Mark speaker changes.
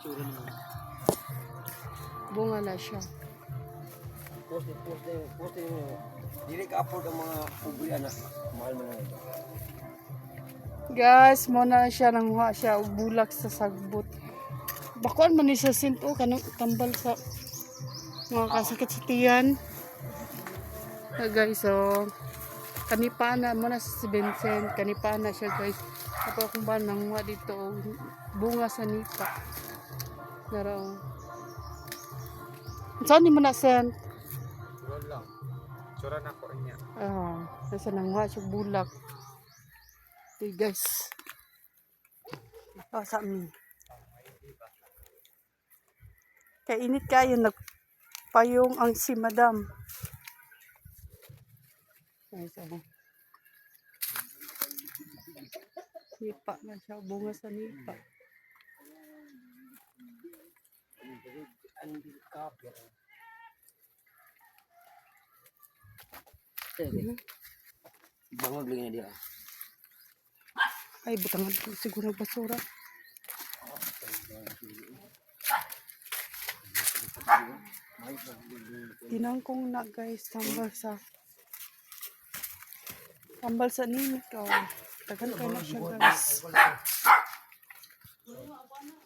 Speaker 1: Tsura naman.
Speaker 2: Bunga na siya.
Speaker 3: Post it, post it, post it mo. Dili ka upload ang mga ubi anak. Mahal mo na.
Speaker 2: Guys, mo na siya nang wa siya og bulak sa sagbot. Bakuan man ni sa sinto kanang tambal sa mga kasakit sa tiyan. Ah, guys, so kanipana mo na si Vincent, kanipana siya guys. Ako kung ba nang wa dito og bunga sa nipa. Naro. Saan ni mo na sent?
Speaker 1: Wala lang. Na ko niya.
Speaker 2: Ah, nasa nang wa siya bulak. Okay guys. Ah, sa amin. Kaya init kayo, nagpayong ang si madam. Ay, so. Nipa na siya, bunga sa nipa.
Speaker 3: Ka pero. Bangod lagi na dia.
Speaker 2: Ay, butangan ko siguro basura. Tinangkong na guys, tambal sa tambal sa nimit ko. Tagan kayo na siya guys.